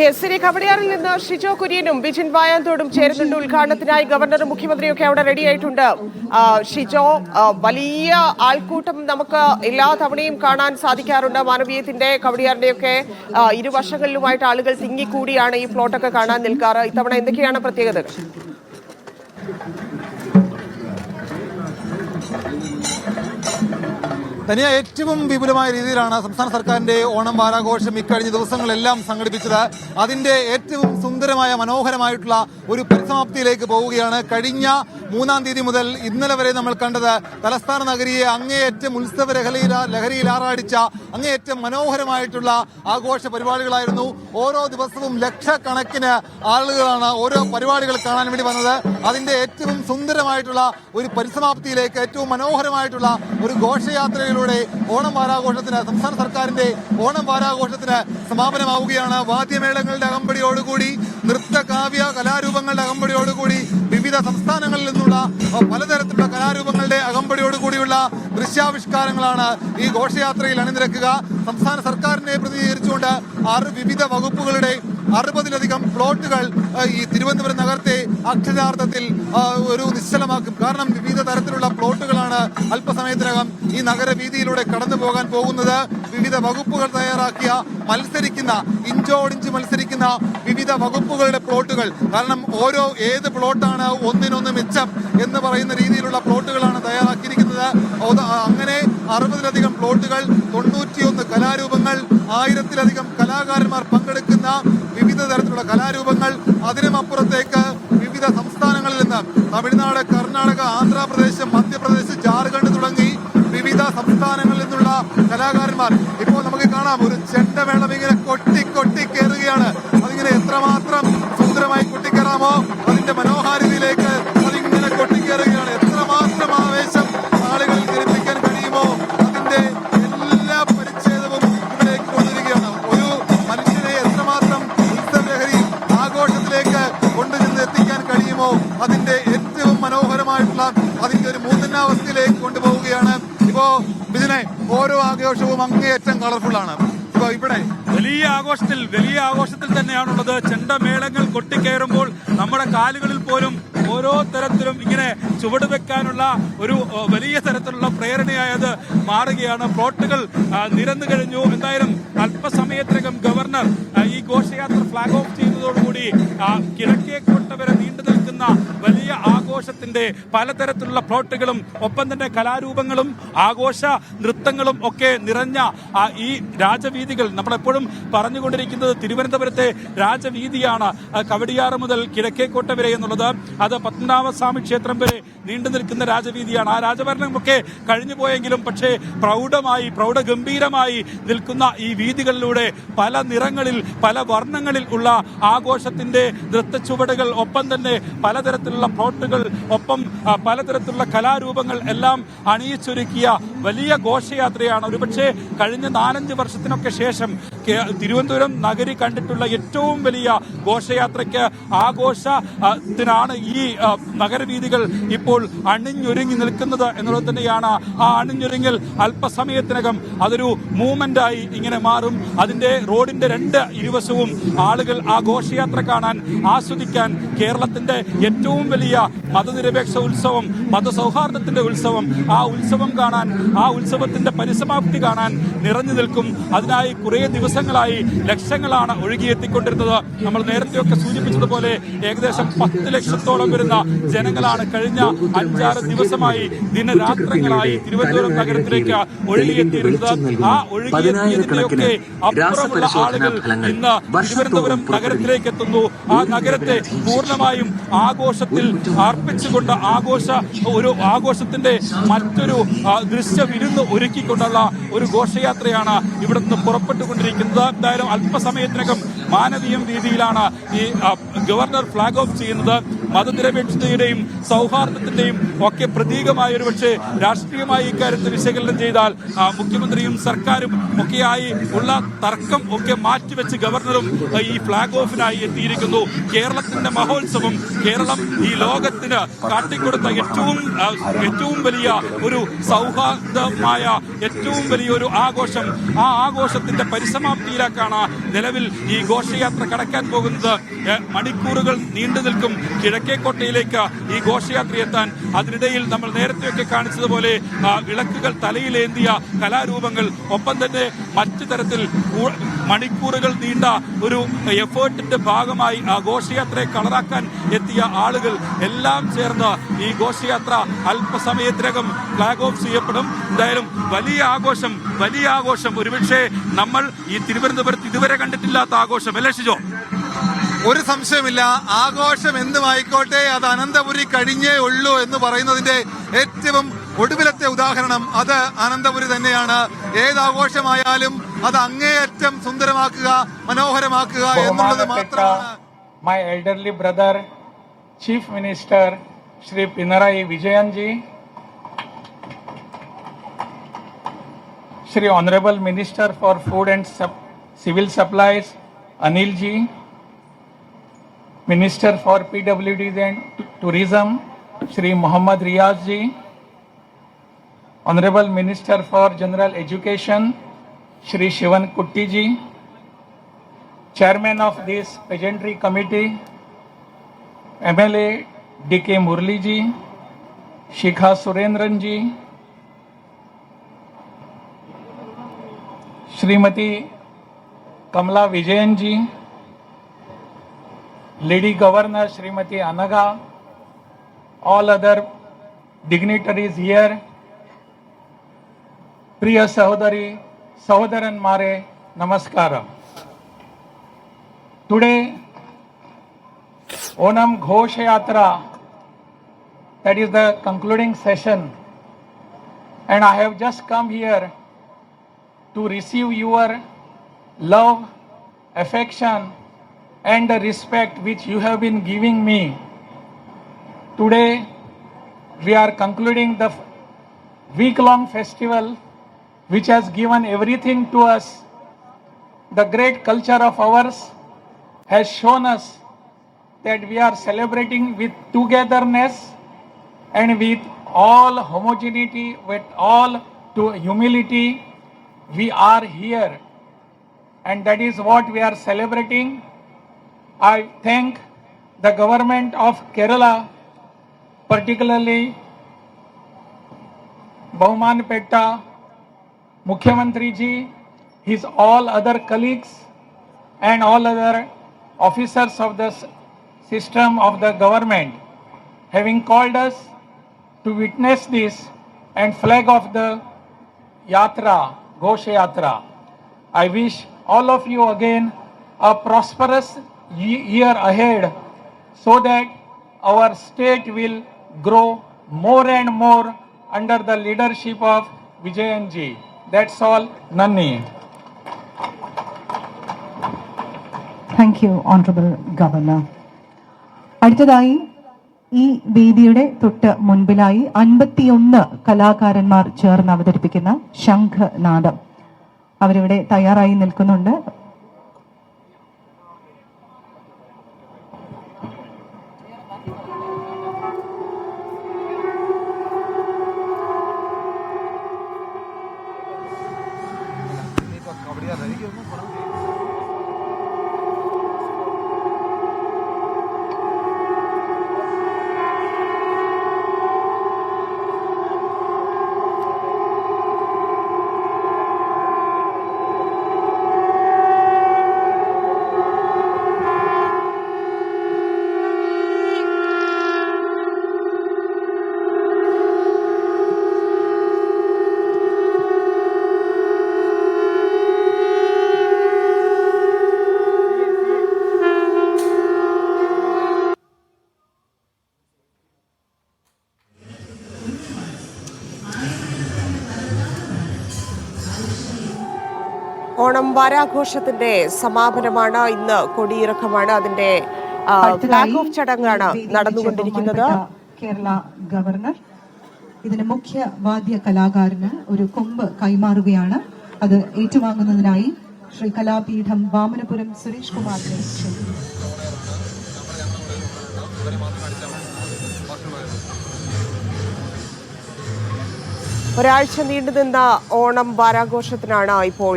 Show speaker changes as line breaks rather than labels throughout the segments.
കേസരി കവടിയാറിൽ നിന്ന് ഷിജോ കുര്യനും ബിജിൻ വായാന്തോടും ചേരുന്നുണ്ട്. ഉദ്ഘാടനത്തിനായി ഗവർണറും മുഖ്യമന്ത്രിയൊക്കെ അവിടെ റെഡി ആയിട്ടുണ്ട്. ഷിജോ വലിയ ആൾക്കൂട്ടം നമുക്ക് എല്ലാ തവണയും കാണാൻ സാധിക്കാറുണ്ട്. മാനവീയത്തിന്റെ കവടിയാറിന്റെയൊക്കെ ഇരുവശങ്ങളിലുമായിട്ട് ആളുകൾ തിങ്ങിക്കൂടിയാണ് ഈ പ്ലോട്ടൊക്കെ കാണാൻ നിൽക്കാറ്. ഇത്തവണ എന്തൊക്കെയാണ് പ്രത്യേകതകൾ?
തനിയ ഏറ്റവും വിപുലമായ രീതിയിലാണ് സംസ്ഥാന സർക്കാരിന്റെ ഓണം വാരാഘോഷം ഇക്കഴിഞ്ഞ ദിവസങ്ങളെല്ലാം സംഘടിപ്പിച്ചത്. അതിന്റെ ഏറ്റവും സുന്ദരമായ മനോഹരമായിട്ടുള്ള ഒരു പരിസമാപ്തിയിലേക്ക് പോവുകയാണ്. കഴിഞ്ഞ മൂന്നാം തീയതി മുതൽ ഇന്നലെ വരെ നമ്മൾ കണ്ടത് തലസ്ഥാന നഗരിയെ അങ്ങേയറ്റം ഉത്സവ ലഹരിയിൽ ലഹരിയിൽ ആറാടിച്ച അങ്ങേയറ്റം മനോഹരമായിട്ടുള്ള ആഘോഷ പരിപാടികളായിരുന്നു. ഓരോ ദിവസവും ലക്ഷക്കണക്കിന് ആളുകളാണ് ഓരോ പരിപാടികൾ കാണാൻ വേണ്ടി വന്നത്. അതിന്റെ ഏറ്റവും സുന്ദരമായിട്ടുള്ള ഒരു പരിസമാപ്തിയിലേക്ക് ഏറ്റവും മനോഹരമായിട്ടുള്ള ഒരു ഘോഷയാത്രയിലൂടെ ഓണം വാരാഘോഷത്തിന് സംസ്ഥാന സർക്കാരിന്റെ ഓണം വാരാഘോഷത്തിന് സമാപനമാവുകയാണ്. വാദ്യമേളങ്ങളുടെ അകമ്പടിയോടുകൂടി നൃത്ത കാവ്യ കലാരൂപങ്ങളുടെ അകമ്പടിയോടുകൂടി വിവിധ സംസ്ഥാനങ്ങളിൽ നിന്നുള്ള പലതരത്തിലുള്ള കലാരൂപങ്ങളുടെ അകമ്പടിയോടുകൂടിയുള്ള ദൃശ്യാവിഷ്കാരങ്ങളാണ് ഈ ഘോഷയാത്രയിൽ അണിനിരക്കുക. സംസ്ഥാന സർക്കാരിനെ പ്രതിനിധീകരിച്ചുകൊണ്ട് ആറ് വിവിധ വകുപ്പുകളുടെ അറുപതിലധികം പ്ലോട്ടുകൾ ഈ തിരുവനന്തപുരം നഗരത്തെ അക്ഷരാർത്ഥത്തിൽ ഒരു നിശ്ചലമാക്കും. കാരണം വിവിധ തരത്തിലുള്ള പ്ലോട്ടുകളാണ് അല്പസമയത്തിനകം ഈ നഗരവീതിയിലൂടെ കടന്നു പോകാൻ പോകുന്നത്. വിവിധ വകുപ്പുകൾ തയ്യാറാക്കിയ മത്സരിക്കുന്ന ഇഞ്ചോടിഞ്ച് മത്സരിക്കുന്ന വിവിധ വകുപ്പുകളുടെ പ്ലോട്ടുകൾ. കാരണം ഓരോ ഏത് പ്ലോട്ടാണ് ഒന്നിനൊന്ന് മിച്ചം എന്ന് പറയുന്ന രീതിയിലുള്ള പ്ലോട്ടുകളാണ് തയ്യാറാക്കിയിരിക്കുന്നത്. അങ്ങനെ അറുപതിലധികം പ്ലോട്ടുകൾ തൊണ്ണൂറ്റിയൊന്ന് കലാരൂപങ്ങൾ ആയിരത്തിലധികം കലാകാരന്മാർ പങ്കെടുക്കുന്ന വിവിധ തരത്തിലുള്ള കലാരൂപങ്ങൾ അതിനും അപ്പുറത്തേക്ക് വിവിധ സംസ്ഥാനങ്ങളിൽ നിന്ന് തമിഴ്നാട് കർണാടക ആന്ധ്രാപ്രദേശ് മധ്യപ്രദേശ് ജാർഖണ്ഡ് തുടങ്ങി വിവിധ സംസ്ഥാനങ്ങളിൽ നിന്നുള്ള കലാകാരന്മാർ. ഇപ്പോൾ നമുക്ക് കാണാം ഒരു അതിന്റെ ഒരു മൂന്നിനാവസ്ഥയിലേക്ക് കൊണ്ടുപോവുകയാണ്. ഇപ്പോ ഇതിനെ ഓരോ ആഘോഷവും അങ്ങേയറ്റം കളർഫുൾ ആണ്. ഇപ്പൊ ഇവിടെ
വലിയ ആഘോഷത്തിൽ വലിയ ആഘോഷത്തിൽ തന്നെയാണുള്ളത്. ചെണ്ടമേളങ്ങൾ കൊട്ടിക്കയറുമ്പോൾ നമ്മുടെ കാലുകളിൽ പോലും ഓരോ തരത്തിലും ഇങ്ങനെ ചുവട് വെക്കാനുള്ള ഒരു വലിയ തരത്തിലുള്ള പ്രേരണയായത് മാറുകയാണ്. പ്ലോട്ടുകൾ നിരന്നു കഴിഞ്ഞു. എന്തായാലും അല്പസമയത്തിനകം ഗവർണർ ഈ ഘോഷയാത്ര ഫ്ളാഗ് ഓഫ് ചെയ്യുന്നതോടുകൂടി ആ, കൊട്ട വരെ നീണ്ടു നിൽക്കുന്ന വലിയ ആഘോഷത്തിന്റെ പലതരത്തിലുള്ള പ്ലോട്ടുകളും ഒപ്പം തന്നെ കലാരൂപങ്ങളും ആഘോഷ നൃത്തങ്ങളും ഒക്കെ നിറഞ്ഞ ഈ രാജവീതികൾ നമ്മളെപ്പോഴും പറഞ്ഞുകൊണ്ടിരിക്കുന്നത് തിരുവനന്തപുരത്തെ രാജവീതിയാണ് കവടിയാറ് മുതൽ കിഴക്കേക്കോട്ട വരെ എന്നുള്ളത്. അത് പത്മനാഭസ്വാമി ക്ഷേത്രം വരെ നീണ്ടു നിൽക്കുന്ന രാജവീതിയാണ്. ആ രാജഭരണമൊക്കെ കഴിഞ്ഞു പോയെങ്കിലും പക്ഷേ പ്രൗഢമായി പ്രൗഢഗംഭീരമായി നിൽക്കുന്ന ഈ വീതികളിലൂടെ പല നിറങ്ങളിൽ പല വർണങ്ങളിൽ ഉള്ള ആഘോഷത്തിന്റെ നൃത്തച്ചുവടുകൾ ഒപ്പം തന്നെ പലതരത്തിലുള്ള പ്ലോട്ടുകൾ ഒപ്പം പലതരത്തിലുള്ള കലാരൂപങ്ങൾ എല്ലാം അണിയിച്ചൊരുക്കിയ വലിയ ഘോഷയാത്രയാണ്. ഒരുപക്ഷെ കഴിഞ്ഞ നാലഞ്ച് വർഷത്തിനൊക്കെ ശേഷം തിരുവനന്തപുരം നഗരി കണ്ടിട്ടുള്ള ഏറ്റവും വലിയ ഘോഷയാത്രയ്ക്ക് ആഘോഷത്തിനാണ് ഈ നഗരവീതികൾ ഇപ്പോൾ അണിഞ്ഞൊരുങ്ങി നിൽക്കുന്നത് എന്നുള്ളത് തന്നെയാണ്. ആ അണിഞ്ഞൊരുങ്ങൽ അല്പസമയത്തിനകം അതൊരു മൂവ്മെന്റായി ഇങ്ങനെ മാറും. അതിന്റെ റോഡിന്റെ രണ്ട് ഇരുവശവും ആളുകൾ ആ ഘോഷയാത്ര കാണാൻ ആസ്വദിക്കാൻ കേരളത്തിന്റെ ഏറ്റവും വലിയ മതനിരപേക്ഷ ഉത്സവം മതസൗഹാർദ്ദത്തിന്റെ ഉത്സവം. ആ ഉത്സവം കാണാൻ ആ ഉത്സവത്തിന്റെ പരിസമാപ്തി കാണാൻ നിറഞ്ഞു നിൽക്കും. അതിനായി കുറേ ദിവസങ്ങളായി ലക്ഷങ്ങളാണ് ഒഴുകിയെത്തിക്കൊണ്ടിരുന്നത്. നമ്മൾ നേരത്തെയൊക്കെ സൂചിപ്പിച്ചതുപോലെ ഏകദേശം പത്ത് ലക്ഷത്തോളം വരുന്ന ജനങ്ങളാണ് കഴിഞ്ഞ അഞ്ചാറ് ദിവസമായി ദിനരാത്രങ്ങളായി തിരുവനന്തപുരം നഗരത്തിലേക്ക് ഒഴുകിയെത്തിയിരുന്നത്. ആ ഒഴുകിയെത്തിയതിന്റെയൊക്കെ അപ്പുറമുള്ള ആളുകൾ ഇന്ന് തിരുവനന്തപുരം നഗരത്തിലേക്ക് എത്തുന്നു. ആ നഗരത്തെ പൂർണമായും ആഘോഷത്തിൽ അർപ്പിച്ചുകൊണ്ട് ആഘോഷ ഒരു ആഘോഷത്തിന്റെ മറ്റൊരു ദൃശ്യം ദൃശ്യ വിരുന്ന് ഒരുക്കിക്കൊണ്ടുള്ള ഒരു ഘോഷയാത്രയാണ് ഇവിടെ നിന്ന് പുറപ്പെട്ടുകൊണ്ടിരിക്കുന്നത്. എന്തായാലും അല്പസമയത്തിനകം മാനവീയം രീതിയിലാണ് ഈ ഗവർണർ ഫ്ലാഗ് ഓഫ് ചെയ്യുന്നത്. മതനിരപേക്ഷതയുടെയും സൗഹാർദ്ദത്തിന്റെയും ഒക്കെ പ്രതീകമായ ഒരു പക്ഷേ രാഷ്ട്രീയമായി ഇക്കാര്യത്തിൽ വിശകലനം ചെയ്താൽ മുഖ്യമന്ത്രിയും സർക്കാരും ഒക്കെയായി ഉള്ള തർക്കം ഒക്കെ മാറ്റിവെച്ച് ഗവർണറും ഈ ഫ്ളാഗ് ഓഫിനായി എത്തിയിരിക്കുന്നു. കേരളത്തിന്റെ മഹോത്സവം കേരളം ഈ ലോകത്തിന് കാട്ടിക്കൊടുത്ത ഏറ്റവും ഏറ്റവും വലിയ ഒരു സൗഹാർദ്ദമായ ഏറ്റവും വലിയ ഒരു ആഘോഷം. ആ ആഘോഷത്തിന്റെ പരിസമാപ്തിയിലേക്കാണ് നിലവിൽ ഈ ഘോഷയാത്ര കടക്കാൻ പോകുന്നത്. മണിക്കൂറുകൾ നീണ്ടു നിൽക്കും. കിഴക്കേക്കോട്ടയിലേക്ക് ഈ ഘോഷയാത്ര എത്താൻ അതിനിടയിൽ നമ്മൾ നേരത്തെയൊക്കെ കാണിച്ചതുപോലെ വിളക്കുകൾ തലയിലേന്തിയ കലാരൂപങ്ങൾ ഒപ്പം തന്നെ മറ്റു തരത്തിൽ മണിക്കൂറുകൾ നീണ്ട ഒരു എഫേർട്ടിന്റെ ഭാഗമായി ആ ഘോഷയാത്രയെ കളറാക്കാൻ എത്തിയ ആളുകൾ എല്ലാം ചേർന്ന് ഈ ഘോഷയാത്ര അല്പസമയത്തിനകം ഫ്ലാഗ് ഓഫ് ചെയ്യപ്പെടും. എന്തായാലും വലിയ ആഘോഷം വലിയ ആഘോഷം. ഒരുപക്ഷെ നമ്മൾ ഈ തിരുവനന്തപുരത്ത് ഇതുവരെ കണ്ടിട്ടില്ലാത്ത ആഘോഷം. അല്ലേ ഷിജോ?
ഒരു സംശയമില്ല. ആഘോഷം എന്തുമായിക്കോട്ടെ അത് അനന്തപുരി കഴിഞ്ഞേ ഉള്ളൂ എന്ന് പറയുന്നതിന്റെ ഏറ്റവും ഒടുവിലത്തെ ഉദാഹരണം അത് അനന്തപുരി തന്നെയാണ്. ഏതാഘോഷമായാലും അത് അങ്ങേയറ്റം സുന്ദരമാക്കുക മനോഹരമാക്കുക എന്നുള്ളത് മാത്രമാണ്.
My elderly brother Chief Minister Shri Pinarayi Vijayanji Shri honourable minister for food and civil supplies Supplies, minister for PWDs and tourism Shri Mohammed Riyas ji honourable minister for general education Shri Sivan Kutty ji chairman of this pageantry committee MLA D K Murali ji Shikha Surendran ji Shrimati Kamala Vijayan ji lady governor Srimati Anaga, all other dignitaries here, Priya Sahodari, Sahodaran Mare, Namaskaram. Today, Onam Ghoshayatra, that is the concluding session, and I have just come here to receive your love, affection, and the respect which you have been giving me. Today, we are concluding the week long festival which has given everything to us. The great culture of ours has shown us that we are celebrating with togetherness and with all homogeneity, with all to humility. We are here, and that is what we are celebrating. I thank the government of Kerala, particularly Bauman Petta, Mukhyamantri ji, his all other colleagues, and all other officers of the system of the government, having called us to witness this and flag off the Yatra, Ghosh Yatra. I wish all of you again a prosperous year ahead so that our state will grow more and more under the leadership of Vijayan ji. That's all. Nanni.
Thank you honourable governor അടുത്തതായി ഈ വേദിയുടെ തൊട്ട് മുൻപിലായി അൻപത്തിയൊന്ന് കലാകാരന്മാർ ചേർന്ന് അവതരിപ്പിക്കുന്ന ശംഖനാദം അവരിവിടെ തയ്യാറായി നിൽക്കുന്നുണ്ട്
ഓണം വാരാഘോഷത്തിന്റെ സമാപനമാണ്. ഇന്ന് കൊടിയിറക്കമാണ്. അതിന്റെ ഫ്ലാഗ് ഓഫ് ചടങ്ങാണ് നടന്നുകൊണ്ടിരിക്കുന്നത്.
കേരള ഗവർണർ ഇതിന് മുഖ്യ വാദ്യ കലാകാരന് ഒരു കൊമ്പ് കൈമാറുകയാണ്. അത് ഏറ്റുവാങ്ങുന്നതിനായി ശ്രീ കലാപീഠം വാമനപുരം സുരേഷ് കുമാറിനെ
ഒരാഴ്ച നീണ്ടുനിന്ന ഓണം വാരാഘോഷത്തിനാണ് ഇപ്പോൾ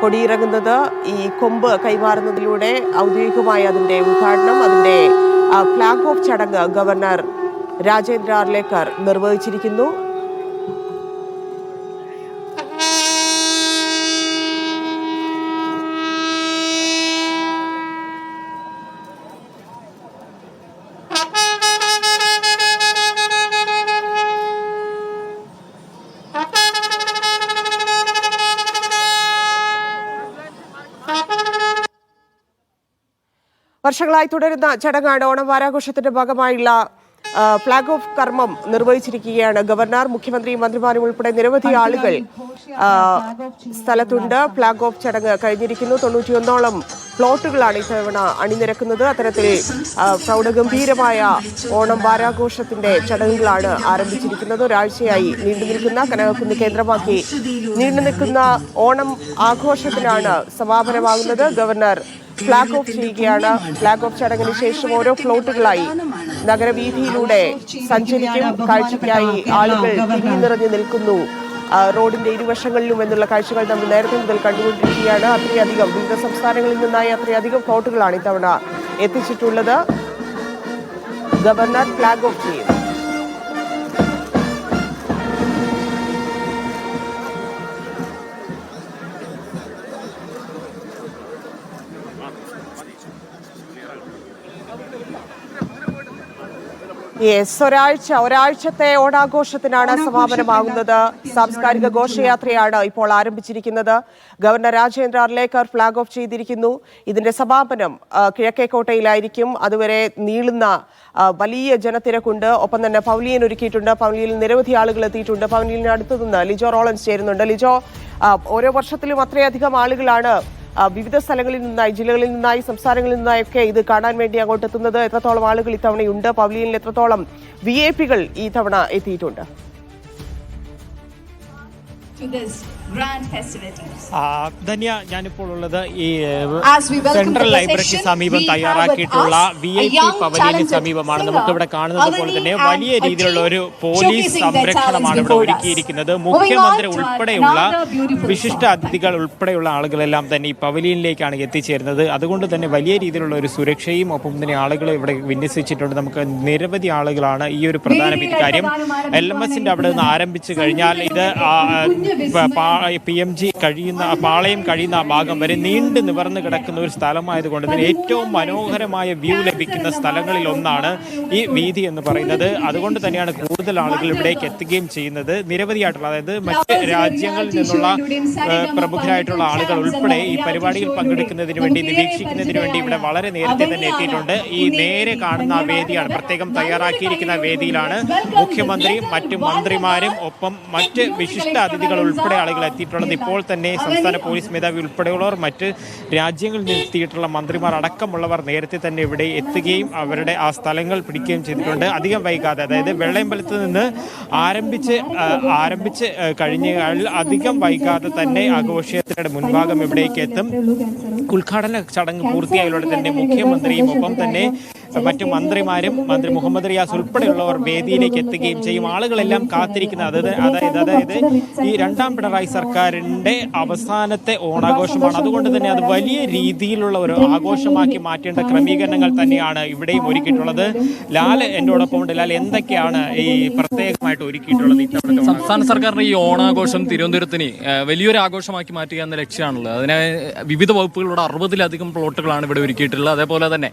കൊടിയിറങ്ങുന്നത് ഈ കൊമ്പ് കൈമാറുന്നതിലൂടെ ഔദ്യോഗികമായി അതിന്റെ ഉദ്ഘാടനം അതിന്റെ ഫ്ലാഗ് ഓഫ് ചടങ്ങ് ഗവർണർ രാജേന്ദ്ര അർലേക്കർ നിർവഹിച്ചിരിക്കുന്നു. വർഷങ്ങളായി തുടരുന്ന ചടങ്ങാണ് ഓണം വാരാഘോഷത്തിന്റെ ഭാഗമായുള്ള ഫ്ളാഗ് ഓഫ് കർമ്മം നിർവഹിച്ചിരിക്കുകയാണ്. ഗവർണർ മുഖ്യമന്ത്രി മന്ത്രിമാരും ഉൾപ്പെടെ നിരവധി ആളുകൾ സ്ഥലത്തുണ്ട്. ഫ്ലാഗ് ഓഫ് ചടങ്ങ് കഴിഞ്ഞിരിക്കുന്നു. തൊണ്ണൂറ്റിയൊന്നോളം പ്ലോട്ടുകളാണ് ഇത്തവണ അണിനിരക്കുന്നത്. അത്തരത്തിൽ പ്രൗഢഗംഭീരമായ ഓണം വാരാഘോഷത്തിന്റെ ചടങ്ങുകളാണ് ആരംഭിച്ചിരിക്കുന്നത്. ഒരാഴ്ചയായി നീണ്ടു നിൽക്കുന്ന കനകക്കുന്ന് കേന്ദ്രമാക്കി നീണ്ടു നിൽക്കുന്ന ഓണം ആഘോഷത്തിനാണ് സമാപനമാകുന്നത്. ഗവർണർ ഫ്ലാഗ് ഓഫ് ചെയ്യുകയാണ്. ഫ്ലാഗ് ഓഫ് ചടങ്ങിന് ശേഷം ഓരോ ഫ്ലോട്ടുകളായി നഗരവീഥിയിലൂടെ സഞ്ചരിക്കും കാഴ്ചയ്ക്കായി ആളുകൾ തിങ്ങി നിറഞ്ഞു നിൽക്കുന്നു. റോഡിന്റെ ഇരുവശങ്ങളിലും എന്നുള്ള കാഴ്ചകൾ നമ്മൾ നേരത്തെ മുതൽ കണ്ടുകൊണ്ടിരിക്കുകയാണ്. അത്രയധികം വിവിധ സംസ്ഥാനങ്ങളിൽ നിന്നായി അത്രയധികം ഫ്ലോട്ടുകളാണ് ഇത്തവണ എത്തിച്ചിട്ടുള്ളത്. ഗവർണർ ഫ്ലാഗ് ഓഫ് ചെയ്യുന്നു. യെസ് ഒരാഴ്ച ഒരാഴ്ചത്തെ ഓണാഘോഷത്തിനാണ് സമാപനമാകുന്നത്. സാംസ്കാരിക ഘോഷയാത്രയാണ് ഇപ്പോൾ ആരംഭിച്ചിരിക്കുന്നത്. Governor Rajendra Arlekar flag off ചെയ്തിരിക്കുന്നു. ഇതിന്റെ സമാപനം കിഴക്കേക്കോട്ടയിലായിരിക്കും. അതുവരെ നീളുന്ന വലിയ ജനത്തിരക്കുണ്ട്. ഒപ്പം തന്നെ പവലിയൻ ഒരുക്കിയിട്ടുണ്ട്. പൗലിയിൽ നിരവധി ആളുകൾ എത്തിയിട്ടുണ്ട്. പവലിയനിന് അടുത്തു നിന്ന് ലിജോ റോളൻസ് ചേരുന്നുണ്ട്. ലിജോ ഓരോ വർഷത്തിലും അത്രയധികം ആളുകളാണ് വിവിധ സ്ഥലങ്ങളിൽ നിന്നായി ജില്ലകളിൽ നിന്നായി സംസ്ഥാനങ്ങളിൽ നിന്നായൊക്കെ ഇത് കാണാൻ വേണ്ടി അങ്ങോട്ട് എത്തുന്നത് എത്രത്തോളം ആളുകൾ ഇത്തവണയുണ്ട്? പവലിയനിൽ എത്രത്തോളം വി ഐ പികൾ ഈ തവണ എത്തിയിട്ടുണ്ട്?
ധന്യ ഞാനിപ്പോൾ ഉള്ളത് ഈ
As we welcome
central
the
ലൈബ്രറിക്ക് സമീപം തയ്യാറാക്കിയിട്ടുള്ള വി ഐ പി പവലിയന് സമീപമാണ്
singer,
നമുക്ക് ഇവിടെ കാണുന്നത് പോലെ തന്നെ വലിയ രീതിയിലുള്ള ഒരു പോലീസ് സംരക്ഷണമാണ് ഇവിടെ. ഒരുക്കിയിരിക്കുന്നത്. മുഖ്യമന്ത്രി ഉൾപ്പെടെയുള്ള വിശിഷ്ട. അതിഥികൾ ഉൾപ്പെടെയുള്ള ആളുകളെല്ലാം തന്നെ ഈ പവലിയനിലേക്കാണ് എത്തിച്ചേരുന്നത്. അതുകൊണ്ട് തന്നെ വലിയ രീതിയിലുള്ള ഒരു സുരക്ഷയും ഒപ്പം തന്നെ ആളുകൾ ഇവിടെ വിന്യസിച്ചിട്ടുണ്ട്. നമുക്ക് നിരവധി ആളുകളാണ് ഈ ഒരു പ്രധാന കാര്യം എൽ എം എസിന്റെ അവിടെ നിന്ന് ആരംഭിച്ചു കഴിഞ്ഞാൽ ഇത് പി എം ജി കഴിയുന്ന പാളയം കഴിയുന്ന ആ ഭാഗം വരെ നീണ്ടു നിവർന്നു കിടക്കുന്ന ഒരു സ്ഥലമായതുകൊണ്ട് തന്നെ ഏറ്റവും മനോഹരമായ വ്യൂ ലഭിക്കുന്ന സ്ഥലങ്ങളിൽ ഒന്നാണ് ഈ വീതി എന്ന് പറയുന്നത്. അതുകൊണ്ട് തന്നെയാണ് കൂടുതൽ ആളുകൾ ഇവിടേക്ക് എത്തുകയും ചെയ്യുന്നത്. നിരവധിയായിട്ടുള്ള അതായത് മറ്റ് രാജ്യങ്ങളിൽ നിന്നുള്ള പ്രമുഖരായിട്ടുള്ള ആളുകൾ ഉൾപ്പെടെ ഈ പരിപാടിയിൽ പങ്കെടുക്കുന്നതിന് വേണ്ടി നിരീക്ഷിക്കുന്നതിന് വേണ്ടി ഇവിടെ വളരെ നേരത്തെ തന്നെ എത്തിയിട്ടുണ്ട്. ഈ നേരെ കാണുന്ന ആ വേദിയാണ് പ്രത്യേകം തയ്യാറാക്കിയിരിക്കുന്ന വേദിയിലാണ് മുഖ്യമന്ത്രിയും മറ്റ് മന്ത്രിമാരും ഒപ്പം മറ്റ് വിശിഷ്ട അതിഥികൾ ഉൾപ്പെടെ ആളുകൾ എത്തിയിട്ടുള്ളത് ഇപ്പോൾ തന്നെ സംസ്ഥാന പോലീസ് മേധാവി ഉൾപ്പെടെയുള്ളവർ മറ്റ് രാജ്യങ്ങളിൽ നിന്ന് എത്തിയിട്ടുള്ള മന്ത്രിമാർ അടക്കമുള്ളവർ നേരത്തെ തന്നെ ഇവിടെ എത്തുകയും അവരുടെ ആ സ്ഥലങ്ങൾ പിടിക്കുകയും ചെയ്തിട്ടുണ്ട്. അധികം വൈകാതെ അതായത് വെള്ളയമ്പലത്ത് നിന്ന് ആരംഭിച്ച് ആരംഭിച്ച് കഴിഞ്ഞ കഴിഞ്ഞാൽ അധികം വൈകാതെ തന്നെ ആഘോഷയാത്രയുടെ മുൻഭാഗം ഇവിടേക്ക് എത്തും. ഉദ്ഘാടന ചടങ്ങ് പൂർത്തിയായതോടെ തന്നെ മുഖ്യമന്ത്രിയും ഒപ്പം തന്നെ മറ്റു മന്ത്രിമാരും മന്ത്രി മുഹമ്മദ് റിയാസ് ഉൾപ്പെടെയുള്ളവർ വേദിയിലേക്ക് എത്തുകയും ചെയ്യും. ആളുകളെല്ലാം കാത്തിരിക്കുന്ന അതായത് അതായത് അതായത് ഈ രണ്ടാം പിണറായി സർക്കാരിന്റെ അവസാനത്തെ ഓണാഘോഷമാണ്. അതുകൊണ്ട് തന്നെ അത് വലിയ രീതിയിലുള്ള ഒരു ആഘോഷമാക്കി മാറ്റേണ്ട ക്രമീകരണങ്ങൾ തന്നെയാണ് ഇവിടെയും ഒരുക്കിയിട്ടുള്ളത്. ലാൽ എന്നോടൊപ്പം ഉണ്ട്. ലാൽ എന്തൊക്കെയാണ് ഈ പ്രത്യേകമായിട്ട് ഒരുക്കിയിട്ടുള്ളത്
സംസ്ഥാന സർക്കാരിന്റെ ഈ ഓണാഘോഷം തിരുവനന്തപുരത്തിന് വലിയൊരു ആഘോഷമാക്കി മാറ്റുക എന്ന ലക്ഷ്യമാണുള്ളത്. അതിനെ വിവിധ വകുപ്പുകളുടെ അറുപതിലധികം പ്ലോട്ടുകളാണ് ഇവിടെ ഒരുക്കിയിട്ടുള്ളത്. അതേപോലെ തന്നെ